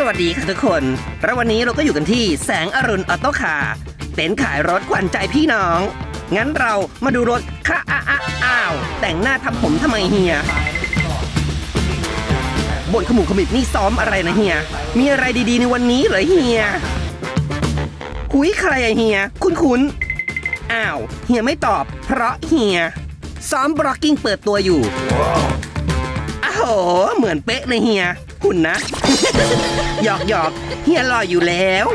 สวัสดีค่ะทุกคน แล้ววันนี้เราก็อยู่กันที่แสงอรุณออโต้คาร์เต็นท์ขายรถขวัญใจพี่น้อง งั้นเรามาดูรถค่ะอ้าอ้าอ้าว แต่งหน้าทำผมทำไมเฮียบนขมุขมิบนี่ซ้อมอะไรนะเฮีย มีอะไรดีๆในวันนี้เหรอเฮียคุยใครอะเฮีย คุ้นคุ้นๆอ้าว เฮียไม่ตอบ เพราะเฮีย ซ้อมบล็อกกิ้งเปิดตัวอยู่ อ้โห เหมือนเป๊ะเลยเฮีย หุ่นนะ หยอกหยอกเฮียรออยู่แล้ว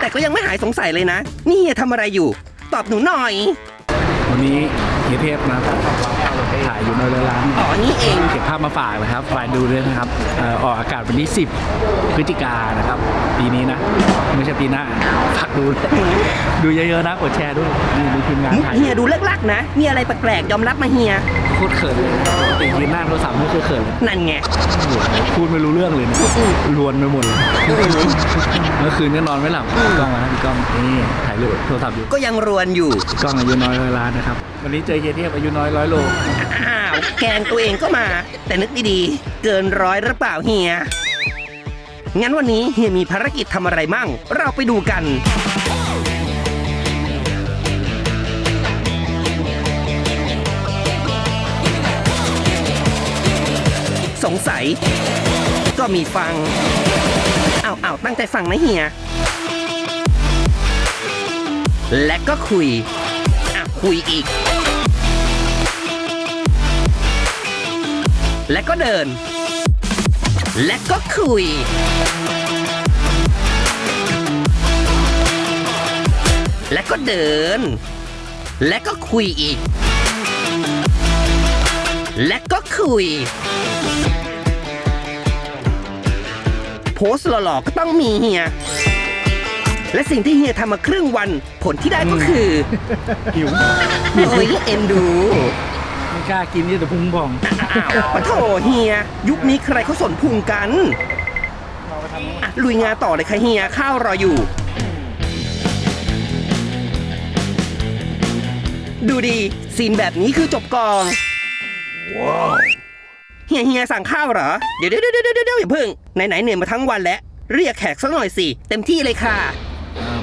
แต่ก็ยังไม่หายสงสัยเลยนะ นี่เฮียทำอะไรอยู่ ตอบหนูหน่อย วันนี้เฮียเทพมาถ่ายอยู่ในร้านอ๋อนี่เอง เก็บภาพมาฝากนะครับฝากดูด้วยนะครับเอ่อออกอากาศวันที่ 10 พฤศจิกายนนะครับ ปีนี้นะ ไม่ใช่ปีหน้าฝากดูด้วยดูเยอะๆนะกดแชร์ด้วยนี่ดูทีมงานมุกถ่ายเฮียดูเลิกลักนะ มีอะไรแปลกๆยอมรับมาเฮีย โคตรเขินเลยปกติยืนหน้าโทรศัพท์ไม่เคยเขินเลยนั่นไง โอ้โหพูดไม่รู้เรื่องเลยนะลวนไปหมดเลยเมื่อคืนก็นอนไม่หลับพี่กล้องนะพี่กล้องนี่ถ่ายรูปโทรศัพท์อยู่ก็ยังรวนอยู่พี่กล้องอายุน้อยร้อยล้านนะครับวันนี้เจอเฮียเทพอายุน้อยร้อยโล อ้าว แกงตัวเองก็มา แต่นึกดีๆ เกินร้อยหรือเปล่าเฮีย งั้นวันนี้เฮียมีภารกิจทำอะไรมั่ง เราไปดูกัน สงสัย ก็มีฟัง เอาเอาตั้งใจฟังนะเฮีย และก็คุย อะ คุยอีก และก็เดิน และก็คุย และก็เดิน และก็คุยอีก และก็คุย โพสต์หล่อๆก็ต้องมีเฮีย และสิ่งที่เฮียทำมาครึ่งวัน ผลที่ได้ก็คือหิวโอ้ยเอ็นดู ไม่กล้ากินนี่แต่พุงพองอ้าวปะโถเฮีย ยุคนี้ใครเขาสนพุงกันอะลุยงานต่อเลยค่ะเฮีย ข้าวรออยู่ ดูดีซีนแบบนี้คือจบกองเฮียเฮียสั่งข้าวเหรอ เดี๋ยวเดี๋ยวเดี๋ยวเดี๋ยวอย่าเพิ่งไหนไหนๆเหนื่อยมาทั้งวันแล้ว เรียกแขกสักหน่อยสิ เต็มที่เลยค่ะอ่า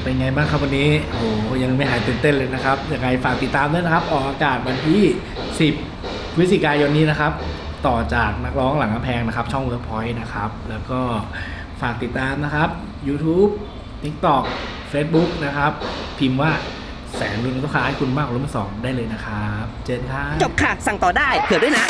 เป็นไงบ้างครับวันนี้โอ้โหยังไม่หายตื่นเต้นเลยนะครับยังไงฝากติดตามด้วยนะครับ ออกอากาศวันที่ 10พฤศจิกายนนี้นะครับ ต่อจากนักร้องหลังกำแพงนะครับ ช่อง Workpoint นะครับ แล้วก็ฝากติดตามนะครับ YouTube TikTok Facebook นะครับ พิมพ์ว่าแสนรุ่นลูกค้าให้คุณมากกว่ารุ่นสองได้เลยนะครับ เจนครับจบค่ะ สั่งต่อได้เผื่อด้วยนะ